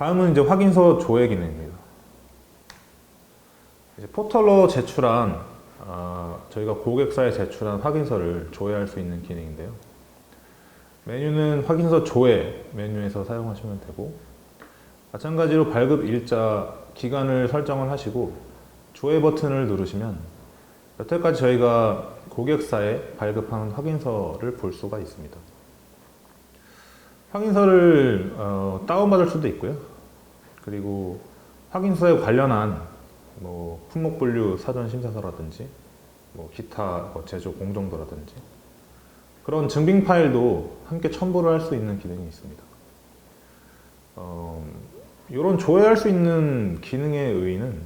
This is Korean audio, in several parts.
다음은 이제 확인서 조회 기능입니다. 이제 포털로 제출한 아, 저희가 고객사에 제출한 확인서를 조회할 수 있는 기능인데요. 메뉴는 확인서 조회 메뉴에서 사용하시면 되고 마찬가지로 발급 일자 기간을 설정을 하시고 조회 버튼을 누르시면 여태까지 저희가 고객사에 발급한 확인서를 볼 수가 있습니다. 확인서를 어, 다운받을 수도 있고요. 그리고 확인서에 관련한 뭐 품목 분류 사전 심사서라든지 뭐 기타 뭐 제조 공정도라든지 그런 증빙 파일도 함께 첨부를 할 수 있는 기능이 있습니다. 어, 이런 조회할 수 있는 기능의 의의는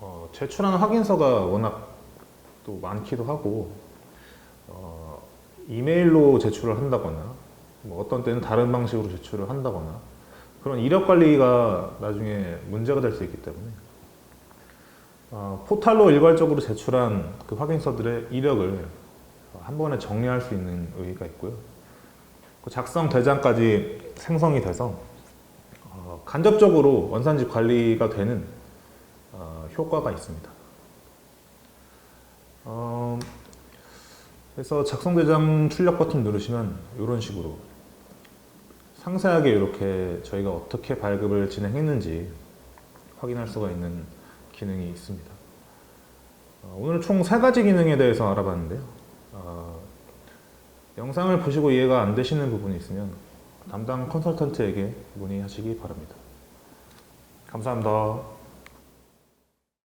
어, 제출하는 확인서가 워낙 또 많기도 하고 어, 이메일로 제출을 한다거나 뭐 어떤 때는 다른 방식으로 제출을 한다거나 그런 이력 관리가 나중에 문제가 될 수 있기 때문에 어, 포탈로 일괄적으로 제출한 그 확인서들의 이력을 한 번에 정리할 수 있는 의의가 있고요. 그 작성 대장까지 생성이 돼서 어, 간접적으로 원산지 관리가 되는 어, 효과가 있습니다. 어, 그래서 작성 대장 출력 버튼 누르시면 이런 식으로 상세하게 이렇게 저희가 어떻게 발급을 진행했는지 확인할 수가 있는 기능이 있습니다. 어, 오늘 총 세 가지 기능에 대해서 알아봤는데요. 어, 영상을 보시고 이해가 안 되시는 부분이 있으면 담당 컨설턴트에게 문의하시기 바랍니다. 감사합니다.